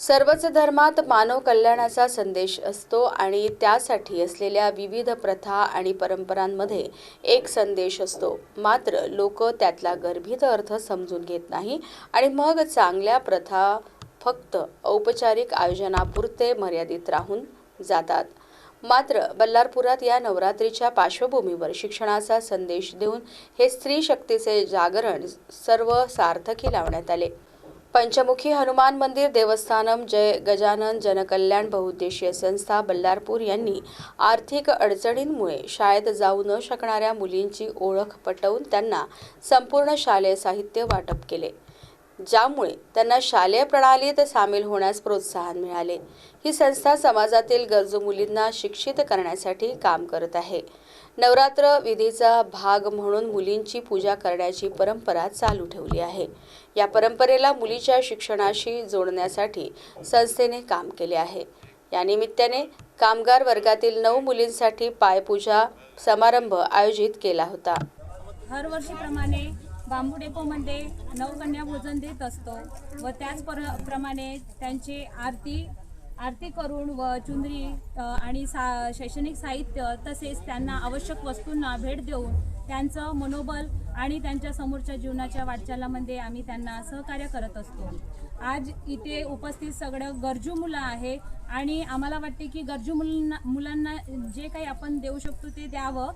सर्वच धर्मात मानव कल्याणाचा संदेश असतो आणि त्यासाठी असलेल्या विविध प्रथा आणि परंपरांमध्ये एक संदेश असतो. मात्र लोक त्यातला गर्भित अर्थ समजून घेत नाही आणि मग चांगल्या प्रथा फक्त औपचारिक आयोजनापुरते मर्यादित राहून जातात. मात्र बल्लारपुरात या नवरात्रीच्या पार्श्वभूमीवर शिक्षणाचा संदेश देऊन हे स्त्री शक्तीचे जागरण सर्व सार्थकी लावण्यात आले. पंचमुखी हनुमान मंदिर देवस्थानम जय गजानन जनकल्याण बहुउद्देशीय संस्था बल्लारपूर यांनी आर्थिक अडचणींमुळे शाळेत जाऊ न शकणाऱ्या मुलींची ओळख पटवून त्यांना संपूर्ण शालेय साहित्य वाटप केले. ज्यामुळे त्यांना शालेय प्रणालीत सामील होण्यास प्रोत्साहन मिळाले. ही संस्था समाजातील गरजू मुलींना शिक्षित करण्यासाठी काम करत आहे. नवरात्र विधीचा भाग म्हणून मुलींची पूजा करण्याची परंपरा चालू ठेवली आहे. या परंपरेला मुलीच्या शिक्षणाशी जोडण्यासाठी संस्थेने काम केले आहे. या निमित्ताने कामगार वर्गातील नऊ मुलींसाठी पायपूजा समारंभ आयोजित केला होता. हरवर्षीप्रमाणे बांबू डेपोमध्ये नवकन्या भोजन देत असतो व त्याच पर प्रमाणे त्यांची आरती आरती करून व चुंदरी आणि सा शैक्षणिक साहित्य तसेच त्यांना आवश्यक वस्तूंना भेट देऊन त्यांचं मनोबल आणि त्यांच्या समोरच्या जीवनाच्या वाटचालामध्ये आम्ही त्यांना सहकार्य करत असतो. आज इथे उपस्थित सगळं गरजू मुलं आहे आणि आम्हाला वाटते की गरजू मुलांना मुलांना जे काही आपण देऊ शकतो ते द्यावं.